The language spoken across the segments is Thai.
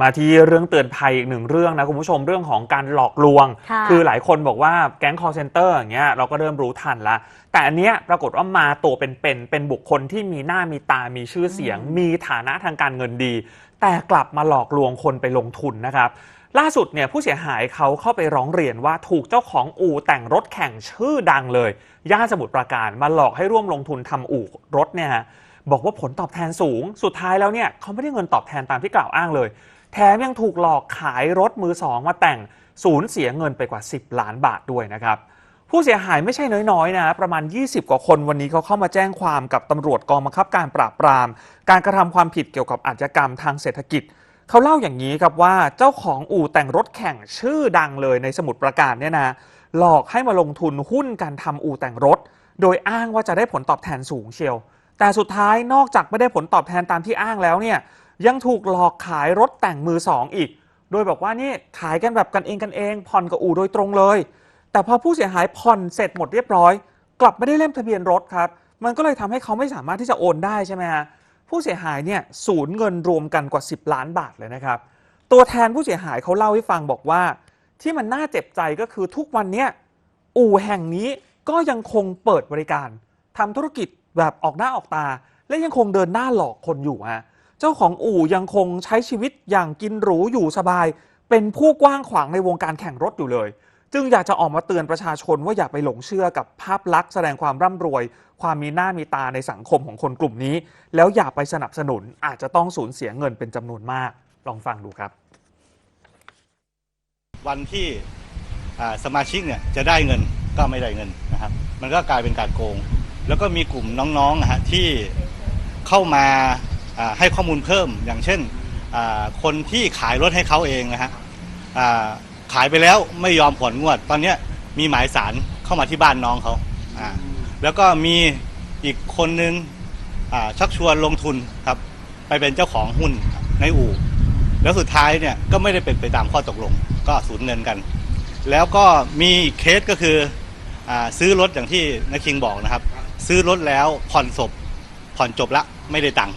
มาที่เรื่องเตือนภัยอีกหนึ่งเรื่องนะคุณผู้ชมเรื่องของการหลอกลวง ค่ะอหลายคนบอกว่าแก๊ง call center อย่างเงี้ยเราก็เริ่มรู้ทันละ แต่อันเนี้ยปรากฏว่ามาตัวเป็นๆ เป็นบุคคลที่มีหน้ามีตามีชื่อเสียง มีฐานะทางการเงินดี แต่กลับมาหลอกลวงคนไปลงทุนนะครับ ล่าสุดเนี่ยผู้เสียหายเขาเข้าไปร้องเรียนว่าถูกเจ้าของอู่แต่งรถแข่งชื่อดังเลย ย่านสมุทรปราการมาหลอกให้ร่วมลงทุนทำอู่รถเนี่ยฮะบอกว่าผลตอบแทนสูง สุดท้ายแล้วเนี่ยเขาไม่ได้เงินตอบแทนตามที่กล่าวอ้างเลย แถมยังถูกหลอกขายรถมือสองมาแต่งสูญเสียเงินไปกว่า 10 ล้านบาทด้วยนะครับ ผู้เสียหายไม่ใช่น้อยๆนะ ประมาณ 20 กว่าคนวันนี้เขาเข้ามาแจ้งความกับตำรวจกองบังคับการปราบปราม การกระทำความผิดเกี่ยวกับอาชญากรรมทางเศรษฐกิจเขาเล่าอย่างนี้ครับว่าเจ้าของอู่แต่งรถแข่งชื่อดังเลยในสมุทรปราการเนี่ยนะหลอกให้มาลงทุนหุ้นการทำอู่แต่งรถ โดยอ้างว่าจะได้ผลตอบแทนสูงเชียว แต่สุดท้ายนอกจากไม่ได้ผลตอบแทนตามที่อ้างแล้วเนี่ย ยังถูกหลอกขายรถแต่งมือสองอีก โดยบอกว่านี่ขายกันแบบกันเองกันเอง ผ่อนกับอู่โดยตรงเลย แต่พอผู้เสียหายผ่อนเสร็จหมดเรียบร้อย กลับไม่ได้เล่มทะเบียนรถครับ มันก็เลยทำให้เขาไม่สามารถที่จะโอนได้ใช่ไหมฮะผู้เสียหายเนี่ยสูญเงินรวมกันกว่า 10 ล้านบาทเลยนะครับ ตัวแทนผู้เสียหายเขาเล่าให้ฟังบอกว่า ที่มันน่าเจ็บใจก็คือทุกวันเนี้ยอู่แห่งนี้ก็ยังคงเปิดบริการทำธุรกิจแบบออกหน้าออกตา และยังคงเดินหน้าหลอกคนอยู่ฮะ เจ้าของอู่ยังคงใช้ชีวิตอย่างกินหรูอยู่สบาย เป็นผู้กว้างขวางในวงการแข่งรถอยู่เลย จึงอยากจะออกมาเตือนประชาชนว่าอย่าไปหลงเชื่อกับภาพลักษณ์แสดงความร่ำรวย ความมีหน้ามีตาในสังคมของคนกลุ่มนี้ แล้วอย่าไปสนับสนุนอาจจะต้องสูญเสียเงินเป็นจำนวนมาก ลองฟังดูครับ วันที่สมาชิกเนี่ยจะได้เงินก็ไม่ได้เงินนะครับมันก็กลายเป็นการโกง แล้วก็มีกลุ่มน้องๆนะฮะที่เข้ามา ให้ข้อมูลเพิ่ม อย่างเช่นคนที่ขายรถให้เขาเองนะฮะขายไปแล้วไม่ยอมผ่อนงวด ตอนนี้มีหมายสารเข้ามาที่บ้านน้องเขาแล้วก็มีอีกคนนึงชักชวนลงทุนครับ ไปเป็นเจ้าของหุ้นในอู่ แล้วสุดท้ายเนี่ยก็ไม่ได้เป็นไปตามข้อตกลง ก็สูญเงินกัน แล้วก็มีเคสก็คืออซื้อรถอย่างที่นักคิงบอกนะครับ ซื้อรถแล้วผ่อนศพผ่อนจบละไม่ได้ตังค์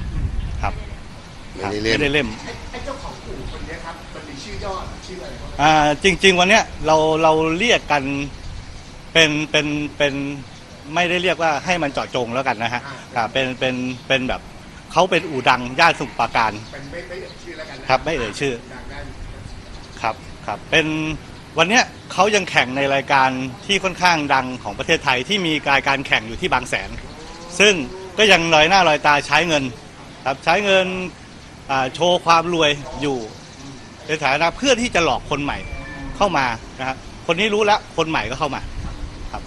ไม่ได้เล่นไม่ได้เล่ม ไอ้เจ้าของอู่คนเนี้ยครับ มันมีชื่อย่อชื่ออะไรวะอ่าจริง ๆ วันเนี้ยเราเราเรียกกันเป็นเป็นเป็นไม่ได้เรียกว่าให้มันเจาะจงแล้วกันนะฮะอ่าเป็นเป็นเป็นแบบเขาเป็นอู่ดังย่านสมุทรปราการเป็นไม่ไม่เอ่ยชื่อแล้วกันนะครับ ไม่เอ่ยชื่อดังได้ครับครับ เป็นวันเนี้ยเขายังแข่งในรายการที่ค่อนข้างดังของประเทศไทยที่มีรายการแข่งอยู่ที่บางแสน ซึ่งก็ยังลอยหน้าลอยตาใช้เงิน ครับใช้เงิน อ่าโชว์ความรวยอยู่ ในฐานะเพื่อที่จะหลอกคนใหม่เข้ามานะครับคนนี้รู้แล้วคนใหม่ก็เข้ามาครับ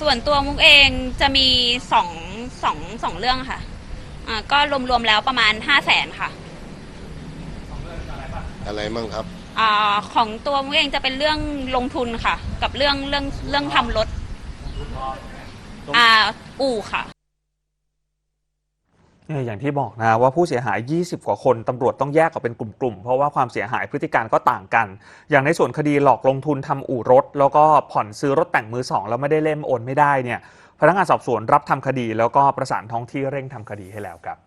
ส่วนตัวมุกเองจะมีสองสองสองเรื่องค่ะอ่าก็รวมๆแล้วประมาณห้าแสนค่ะอะไรมั่งครับอาของตัวมุกเองจะเป็นเรื่องลงทุนค่ะ กับเรื่องเรื่องเรื่องทำรถอ่าอู่ค่ะ เนี่ยอย่างที่บอกนะว่าผู้เสียหาย 20 กว่าคนตำรวจต้องแยกออกเป็นกลุ่มๆ เพราะว่าความเสียหายพฤติการก็ต่างกัน อย่างในส่วนคดีหลอกลงทุนทำอู่รถ แล้วก็ผ่อนซื้อรถแต่งมือสองแล้วไม่ได้เล่มโอนไม่ได้เนี่ยพนักงานสอบสวนรับทำคดี แล้วก็ประสานท้องที่เร่งทำคดีให้แล้วครับ